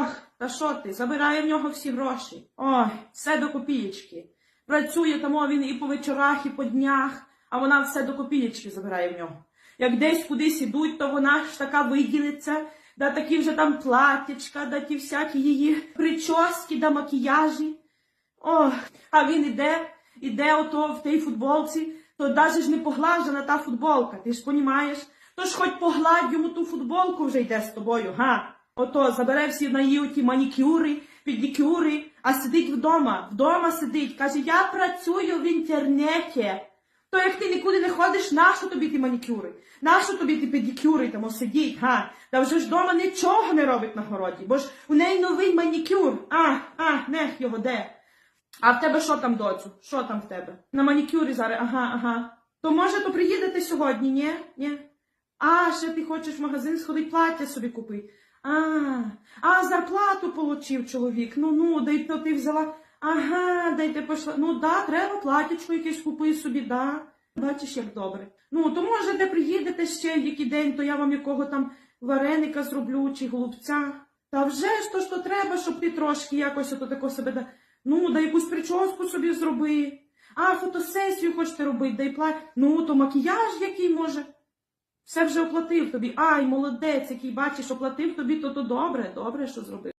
Ах, та що ти? Забирає в нього всі гроші. Ой, все до копієчки. Працює тому він і по вечорах, і по днях, а вона все до копієчки забирає в нього. Як десь кудись ідуть, то вона ж така виділиться, да такі вже там платічка, да ті всякі її прически, да макіяжі. Ох, а він іде, іде ото в тій футболці, то навіть ж не поглажена та футболка, ти ж понімаєш? То ж хоч погладь йому ту футболку вже йде з тобою, га? Ото забере всі на її оті манікюри, підікюри, а сидить вдома, вдома сидить, каже, я працюю в інтернеті. То як ти нікуди не ходиш, нащо тобі ті манікюри? Нащо тобі ті педикюри там сидіть, га? Та вже ж вдома нічого не робить на городі, бо ж у неї новий манікюр. А, а, нех його де? А в тебе що там, доцю? Що там в тебе? На манікюрі зараз, ага, ага. То може то приїдете сьогодні, ні? Ні? А, ще ти хочеш в магазин сходити, плаття собі купити. А, а зарплату получив чоловік. Ну ну, дай то ти взяла. Ага, дай ти пішла. Ну да, треба платячко якесь купи собі, да. Бачиш, як добре. Ну, то може де приїдете ще який день, то я вам якого там вареника зроблю чи голубця. Та вже ж то, що треба, щоб ти трошки якось ото тако себе да. Ну, да якусь прическу собі зроби. А, фотосесію хочете робити, дай плать. Ну, то макіяж який може. Все вже оплатив тобі. Ай, молодець, який бачиш, оплатив тобі, то то добре, добре, що зробив.